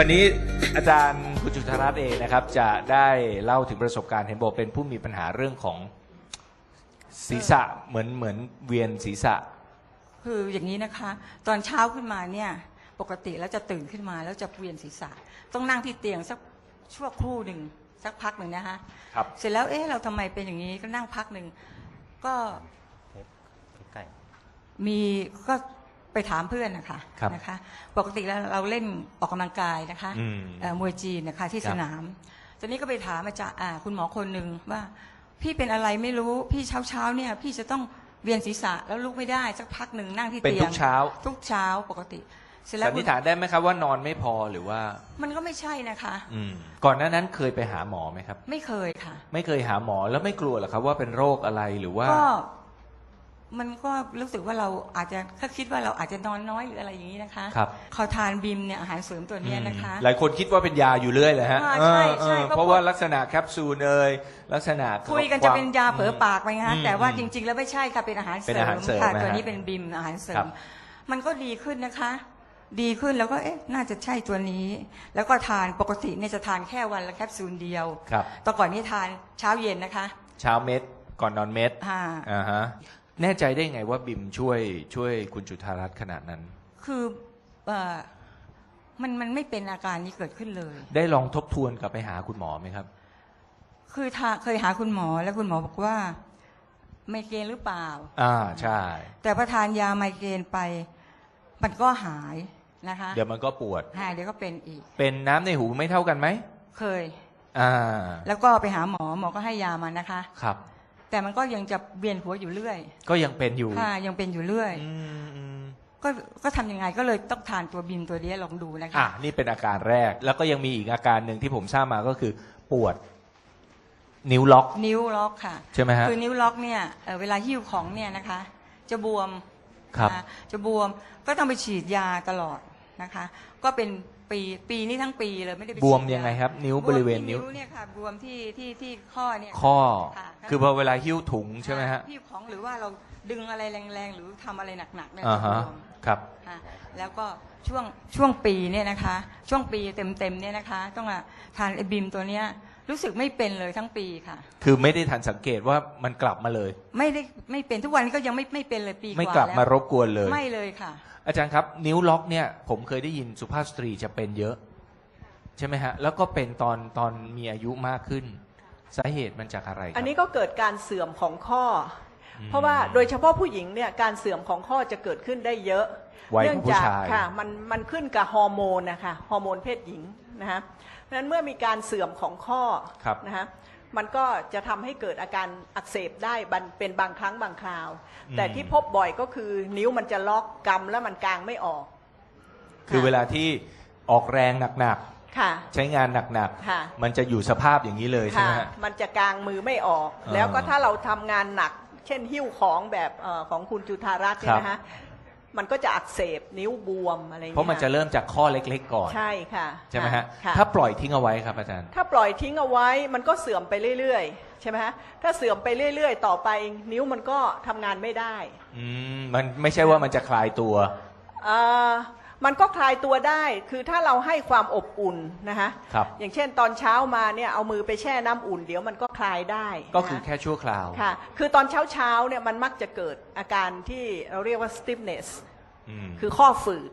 วันนี้อาจารย์คุณจุธารัตน์เองนะครับ จะได้เล่าถึงประสบการณ์เห็นบอกเป็นผู้มีปัญหาเรื่องของศีรษะเหมือนเหมือนเวียนศีรษะ คืออย่างนี้นะคะ ตอนเช้าขึ้นมาเนี่ย ปกติแล้วจะตื่นขึ้นมาแล้วจะเวียนศีรษะ ต้องนั่งที่เตียงสักชั่วครู่หนึ่งสักพักหนึ่งนะคะครับ เสร็จแล้วเอ๊ะเราทำไมเป็นอย่างนี้ก็นั่งพักหนึ่งก็ใกล้มีก็ ไปถามเพื่อนนะคะครับนะคะ ปกติแล้วเราเล่นออกกำลังกายนะคะอืมเอ่อมวยจีนนะคะที่ครับ สนาม ตอนนี้ก็ไปถามอาจารย์อ่าคุณหมอคนหนึ่งว่า พี่เป็นอะไรไม่รู้พี่เช้าเช้าๆเนี่ย พี่จะต้องเวียนศีรษะแล้วลุกไม่ได้สักพักหนึ่งนั่งที่เป็นเตียงทุกเช้า ทุกเช้าปกติ เสร็จแล้สัวนนิษฐานได้ไหมครับว่านอนไม่พอหรือว่า มันก็ไม่ใช่นะคะ อืม ก่อนหน้านั้นเคยไปหาหมอไหมครับ ไม่เคยค่ะ ไม่เคยหาหมอแล้วไม่กลัวเหรอครับว่าเป็นโรคอะไรหรือว่า ก็ มันก็รู้สึกว่าเราอาจจะถ้าคิดว่าเราอาจจะนอนน้อยหรืออะไรอย่างนี้นะคะครับ ขอทานบิมเนี่ยอาหารเสริมตัวเนี้ยนะคะ หลายคนคิดว่าเป็นยาอยู่เรื่อยเลยฮะอ่าใช่เออใช่เออก็ เพราะว่าลักษณะแคปซูลเอยลักษณะคุยกันจะเป็นยาเผลอปากไปนะอืมแต่ว่าจริง ๆ แล้วไม่ใช่ค่ะเป็นอาหารเสเป็นริอาหารมเสริมค่ะนะฮะตัวนี้เป็นบิมอาหารเสริครัม บ มันก็ดีขึ้นนะคะ ดีขึ้นแล้วก็เอ๊ะน่าจะใช่ตัวนี้ แล้วก็ทานปกติเนี่ยจะทานแค่วันละแคปซูลเดียวครับแต่ก่อนนี้ทานเช้าเย็นนะคะเช้าเม็ดก่อนนอนเม็ดอ่า อ่าฮะ แน่ใจได้ไงว่าบิมช่วยช่วยคุณจุธารัตน์ขนาดนั้น คือเอ่อมันมันไม่เป็นอาการนี้เกิดขึ้นเลย ได้ลองทบทวนกลับไปหาคุณหมอไหมครับ คือทาเคยหาคุณหมอแล้วคุณหมอบอกว่า ไมเกรนหรือเปล่า อ่าใช่ แต่พอทานยาไมเกรนไป มันก็หายนะคะเดี๋ยวมันก็ปวด หายเดี๋ยวก็เป็นอีก เป็นน้ำในหูไม่เท่ากันไหมเคย อ่า แล้วก็ไปหาหมอหมอก็ให้ยามานะคะ ครับ แต่มันก็ยังจะเวียนหัวอยู่เรื่อย ก็ยังเป็นอยู่ค่ะยังเป็นอยู่เรื่อย อืมอืมก็ก็ทำยังไงก็เลยต้องทานตัวบิมตัวนี้ลองดูนะคะ อะนี่เป็นอาการแรก แล้วก็ยังมีอีกอาการหนึ่งที่ผมทราบมาก็คือ ปวด นิ้วล็อก นิ้วล็อกค่ะ ใช่ไหมฮะ คือนิ้วล็อกเนี่ยเอ่อเวลาหิ้วของเนี่ยนะคะ จะบวมครับ นะจะบวมก็ต้องไปฉีดยาตลอดนะคะ ก็เป็น ปีปีนี้ทั้งปีเลยไม่ได้ไปบวมฉีดายังไงครับ นิ้ววมบริเวณที่นิ้วเนี่ยค่ะบวมที่ที่ที่ข้อเนี่ย ข้อ ค่ะ คือพอเวลาหิ้วถุงใช่ไหมฮะหิ้วของหรือว่าเราดึงอะไรแรงๆ หรือทำอะไรหนักๆเนี่ยอ่าจะฮะ บวมครับ ค่ะแล้วก็ช่วงช่วงปีเนี่ยนะคะ ช่วงปีเต็มๆเนี่ยนะคะ ต้องมาทานไอบิมตัวเนี้ย รู้สึกไม่เป็นเลยทั้งปีค่ะ คือไม่ได้ทันสังเกตว่ามันกลับมาเลย ไม่ได้ไม่เป็นทุกวันนี้ก็ยังไม่ไม่เป็นเลยปีกว่าไม่กลับแวมารบกวนเลย ไม่เลยค่ะ อาจารย์ครับ นิ้วล็อกเนี่ยผมเคยได้ยินสุภาพสตรีจะเป็นเยอะ ใช่ไหมฮะ แล้วก็เป็นตอนตอนมีอายุมากขึ้นสาเหตุมันจากอะไรครับอันนี้ก็เกิดการเสื่อมของข้ออมเพราะว่าโดยเฉพาะผู้หญิงเนี่ยการเสื่อมของข้อจะเกิดขึ้นได้เยอะวัยของเนื่องผู้จากชายค่ะมันมันขึ้นกับฮอร์โมนนะคะฮอร์โมนเพศหญิง นะฮะเพราะฉะนั้นเมื่อมีการเสื่อมของข้อครับนะฮะมันก็จะทำให้เกิดอาการอักเสบได้บันเป็นบางครั้งบางคราวแต่ที่พบบ่อยก็คือนิ้วมันจะล็อกกำแล้วมันกางไม่ออกคือเวลาที่ออกแรงหนักค่ะ ๆ ใช้งานหนักค่ะ ๆ มันจะอยู่สภาพอย่างนี้เลยใช่ไหมค่ะฮะ มันจะกางมือไม่ออก อ่าแล้วก็ถ้าเราทำงานหนัก เช่นหิ้วของแบบเออของคุณจุธารัตน์เนี่ยนะฮะ มันก็จะอักเสบนิ้วบวมอะไรอย่างเพราะมันจะเงี้ยเริ่มจากข้อเล็กๆก่อน ใช่ค่ะใช่ไหมฮะค่ถ้าปล่อยทิ้งเอาไว้ครับอาจารย์ ถ้าปล่อยทิ้งเอาไว้มันก็เสื่อมไปเรื่อยๆ ใช่ไหมฮะถ้าเสื่อมไปเรื่อยๆ ต่อไป นิ้วมันก็ทำงานไม่ได้ อืมมันไม่ใช่ว่ามันจะคลายตัวเอ่อ มันก็คลายตัวได้คือถ้าเราให้ความอบอุ่นนะคะครับอย่างเช่นตอนเช้ามาเนี่ยเอามือไปแช่น้ำอุ่น เดี๋ยวมันก็คลายได้ก็คือนะแค่ชั่วคราวค่ะ คือตอนเช้าเช้าๆเนี่ยมันมักจะเกิดอาการที่เราเรียกว่า stiffness มคือข้อฝืด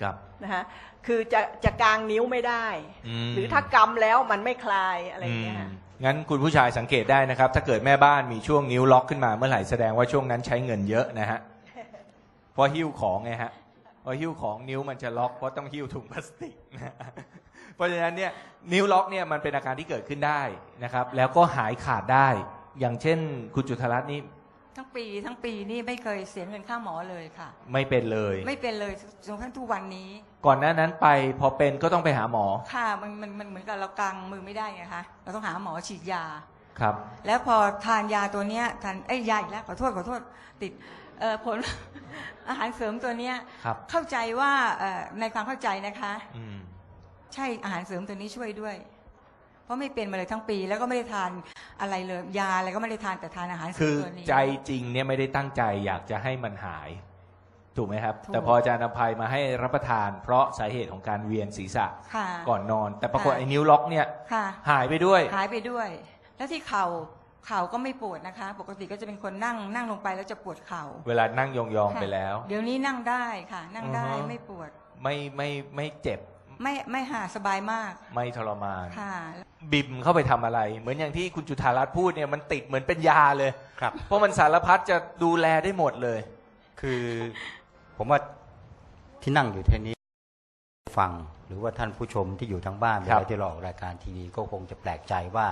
ครับนะฮะคือจะจะกางนิ้วไม่ได้อืมหรือถ้ากำแล้วมันไม่คลายอะไรอย่างเงี้ยอืฮะมงั้นคุณผู้ชายสังเกตได้นะครับ ถ้าเกิดแม่บ้านมีช่วงนิ้วล็อกขึ้นมาเมื่อไหร่แสดงว่าช่วงนั้นใช้เงินเยอะนะฮะเพราะหิ้วของไงฮะ พอหิ้วของนิ้วมันจะล็อกเพราะต้องหิ้วถุงพลาสติกนะฮะเพราะฉะนั้นเนี่ยนิ้วล็อกเนี่ยมันเป็นอาการที่เกิดขึ้นได้นะครับ แล้วก็หายขาดได้ อย่างเช่น คุณจุธารัตน์นี่ทั้งปีทั้งปีนี่ไม่เคยเสียเงินค่าหมอเลยค่ะ ไม่เป็นเลย ไม่เป็นเลยจนกระทั่งทุกวันนี้ ก่อนหน้านั้นไปพอเป็นก็ต้องไปหาหมอ ค่ะมันมันมันเหมือนกับเรากางมือไม่ได้ไงคะเราต้องหาหมอฉีดยาครับ แล้วพอทานยาตัวเนี้ยทานไอ้ยยาอีกแล้วขอโทษขอโทษติด เอ่อผล อาหารเสริมตัวเนี้ยครับเข้าใจว่าเอ่อในความเข้าใจนะคะ อืมใช่อาหารเสริมตัวนี้ช่วยด้วย เพราะไม่เป็นมาเลยทั้งปี แล้วก็ไม่ได้ทานอะไรเลยยาอะไรก็ไม่ได้ทานแต่ทานอาหารเสริคืมอตัวนี้ ใจจริงเนี่ยไม่ได้ตั้งใจอยากจะให้มันหาย ถูกไหมครับ ถูก แต่พออาจารย์อภัยมาให้รับประทาน เพราะสาเหตุของการเวียนศีรษะค่ะ ก่อนนอน แต่ปรากฏค่ะ ไอ้นิ้วล็อกเนี่ย ค่ะหายไปด้วย หายไปด้วย แล้วที่เข่า เข่าก็ไม่ปวดนะคะ ปกติก็จะเป็นคนนั่งนั่งลงไปแล้วจะปวดเข่าเวลานั่งยองๆค่ะไปแล้ว เดี๋ยวนี้นั่งได้ค่ะ นั่งได้อือฮะ ไม่ปวด ไม่ไม่ไม่เจ็บไม่ไม่หาสบายมากไม่ทรมาน ค่ะ บิมเข้าไปทำอะไร เหมือนอย่างที่คุณจุธารัตน์พูดเนี่ยมันติดเหมือนเป็นยาเลย ครับ เพราะมันสารพัดจะดูแลได้หมดเลย คือผมว่าที่นั่งอยู่ที่นี้ฟังหรือว่าท่านผู้ชมที่อยู่ทางบ้านเวครัลาบที่เราออกรายการทีวีก็คงจะแปลกใจว่า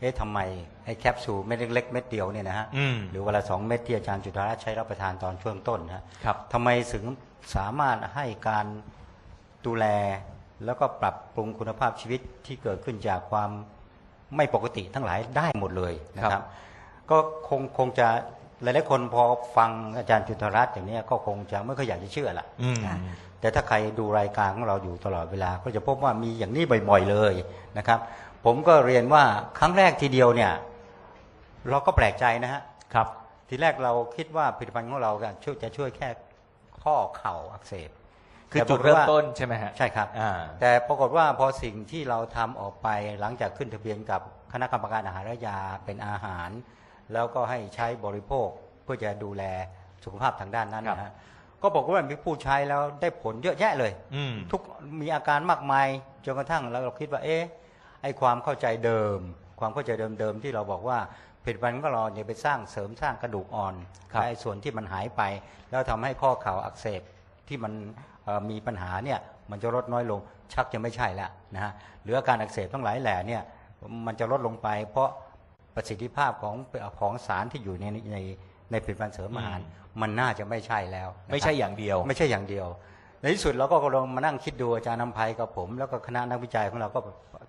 เอ๊ะทำไมไอ้แคปซูลเม็ดเล็กๆเม็ดเดียวเนี่ยนะฮะอืมหรือวันละสองเม็ดที่อาจารย์จุฬารัตน์ใช้รับประทานตอนช่วงต้นนะฮะครับทำไมถึงสามารถให้การดูแลแล้วก็ปรับปรุงคุณภาพชีวิตที่เกิดขึ้นจากความไม่ปกติทั้งหลายได้หมดเลยนะคครัรับบก็คงคงจะหลายๆคนพอฟังอาจารย์จุฑารัตน์อย่างนี้ก็คงจะไม่ค่อยอยากจะเชื่อละอืมค่ะแต่ถ้าใครดูรายการของเราอยู่ตลอดเวลา ก็จะพบว่ามีอย่างนี้บ่อย ๆเลยนะครับ ผมก็เรียนว่าครั้งแรกทีเดียวเนี่ย เราก็แปลกใจนะฮะครับ ทีแรกเราคิดว่าผลิตภัณฑ์ของเราจะช่วยจะช่วยแค่ข้อเข่าอักเสบคือแต่จุดปากฏเริ่มว่าต้นใช่ไหมฮะใช่ครับอ่าแต่ปรากฏว่าพอสิ่งที่เราทำออกไปหลังจากขึ้นทะเบียนกับคณะกรรมการอาหารและยาเป็นอาหาร แล้วก็ให้ใช้บริโภคเพื่อจะดูแลสุขภาพทางด้านนั้นนะฮะก็บอกว่ามีผู้ใช้แล้วได้ผลเยอะแยะเลยอืมทุกมีอาการมากมายจนกระทั่งแล้วเราคิดว่าเอ๊ะ ไอความเข้าใจเดิม ความเข้าใจเดิมๆที่เราบอกว่าผลิตภัณฑ์ของเราเนี่ยไปสร้างเสริมสร้างกระดูกอ่อนครับไอ้ส่วนที่มันหายไป แล้วทำให้ข้อเข่าอักเสบที่มันเอ่อมีปัญหาเนี่ยมันจะลดน้อยลงชักจะไม่ใช่แล้วนะฮะหรืออาการอักเสบทั้งหลายแหล่เนี่ยมันจะลดลงไป เพราะประสิทธิภาพของของสารที่อยู่ในในในผลิตภัณฑ์เสริมอาหาร มันน่าจะไม่ใช่แล้วนะครับไม่ใช่อย่างเดียว ไม่ใช่อย่างเดียว ในที่สุดเราก็ลองมานั่งคิดดูอาจารย์นำภัยกับผม แล้วก็คณะนักวิจัยของเราก็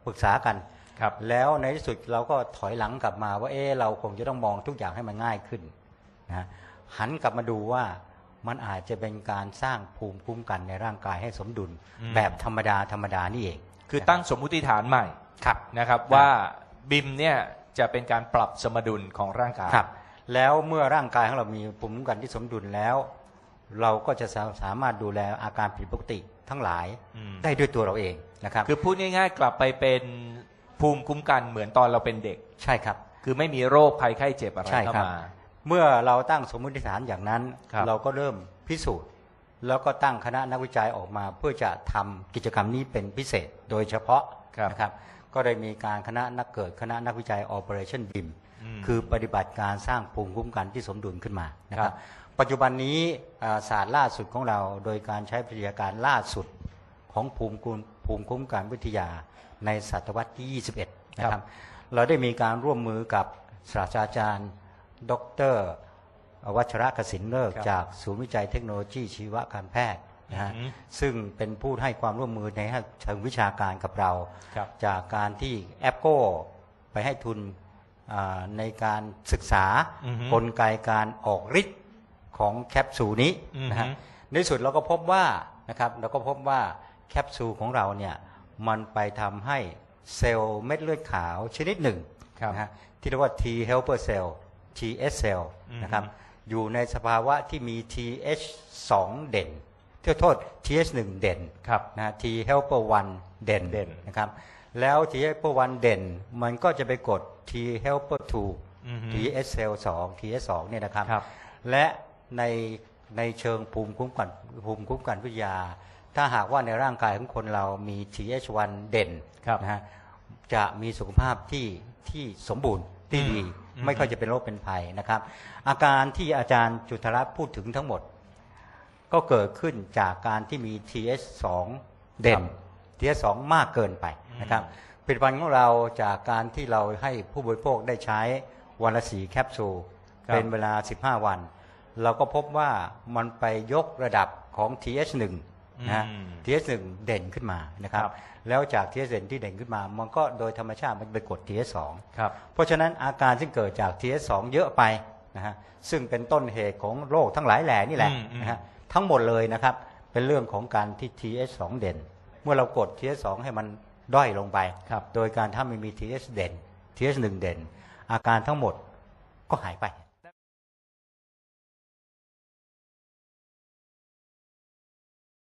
ปรึกษากัน ครับ แล้วในที่สุดเราก็ถอยหลังกลับมาว่า เออเราคงจะต้องมองทุกอย่างให้มันง่ายขึ้นนะฮะหันกลับมาดูว่ามันอาจจะเป็นการสร้างภูมิคุ้มกันในร่างกายให้สมดุล อืม แบบธรรมดาธรรมดานี่เองคือตั้งสมมุติฐานใหม่ครับ นะครับ ว่าบิมเนี่ยจะเป็นการปรับสมดุลของร่างกาย ครับแล้วเมื่อร่างกายของเรามีภูมิคุ้มกันที่สมดุลแล้ว เราก็จะสาสามารถดูแลอาการผิดปกติทั้งหลายอืมได้ด้วยตัวเราเองนะครับ คือพูดง่ายๆ กลับไปเป็นภูมิคุ้มกันเหมือนตอนเราเป็นเด็ก ใช่ครับ คือไม่มีโรคภัยไข้เจ็บอะไรใช่เข้าครับมาเมื่อเราตั้งสมมติฐานอย่างนั้นครับเราก็เริ่มพิสูจน์ แล้วก็ตั้งคณะนักวิจัยออกมาเพื่อจะทำกิจกรรมนี้เป็นพิเศษ โดยเฉพาะครับนะครับก็ได้มีการคณะนักเกิดคณะนักวิจัย Operation BIM อืมคือปฏิบัติการสร้างภูมิคุ้มกันที่สมดุลขึ้นมานะคครัรับบ ปัจจุบันนี้อ่าศาสตร์ล่าสุดของเรา โดยการใช้ปฏิบัติการล่าสุดของภูมิคุ้มภูมิคุ้มกันวิทยาในศตวรรษที่ 21 นะครับ เราได้มีการร่วมมือกับศาสตราจารย์ ดร วัชระกสินเลิกษ์ครับจากศูนย์วิจัยเทคโนโลยีชีวการแพทย์นะฮะอือหือซึ่งเป็นผู้ให้ความร่วมมือในเชิงวิชาการกับเราครับจากการที่แอปโก้ไปให้ทุนอ่าในการศึกษาอือหือกลไกการออกฤทธิ์ ของแคปซูลนี้นะฮะอือฮึในที่สุดเราก็พบว่านะครับเราก็พบว่าแคปซูลของเราเนี่ยมันไปทำให้เซลล์เม็ดเลือดขาวชนิดหนึ่งครับนะฮะที่เรียกว่า T helper cell TS cell อืมนะครับอยู่ในสภาวะที่มี TH2 เด่นเที่โทษ TH1 เด่นครับนะฮะ T helper 1เด่นเด่นนะครับแล้ว T helper 1เด่น มันก็จะไปกด T helper อือฮึ2 TH cell 2 TH 2 เนี่ยนะครับครับและ ในในเชิงภูมิคุ้มกันภูมิคุ้มกันวิทยา ถ้าหากว่าในร่างกายของคนเรามี TH1 เด่นครับนะฮะจะมีสุขภาพที่ที่สมบูรณ์ที่ดีอืมไม่ค่อยจะเป็นโรคเป็นภัยนะครับ อาการที่อาจารย์จุฑารัตน์พูดถึงทั้งหมด ก็เกิดขึ้นจากการที่มี TH2 เด่น TH2 มากเกินไปนะครับผลิตภัณฑ์ของเราจากการที่เราให้ผู้บริโภคได้ใช้วันละสีแคปซูลครับเป็นเวลา 15 วัน เราก็พบว่ามันไปยกระดับของ TH1 นะฮะอืม TH1 เด่นขึ้นมานะครับครับ แล้วจาก TH1 ที่เด่นขึ้นมา มันก็โดยธรรมชาติมันไปกด TH2 ครับเพราะฉะนั้นอาการที่เกิดจาก TH2 เยอะไปนะฮะซึ่งเป็นต้นเหตุของโรคทั้งหลายแหล่นี่แหละอืมอืมนะฮะทั้งหมดเลยนะครับ เป็นเรื่องของการที่ TH2 เด่น เมื่อเรากด TH2 ให้มันด้อยลงไปครับโดยการถ้าไม่มี TH เด่น TH1 เด่น อาการทั้งหมดก็หายไป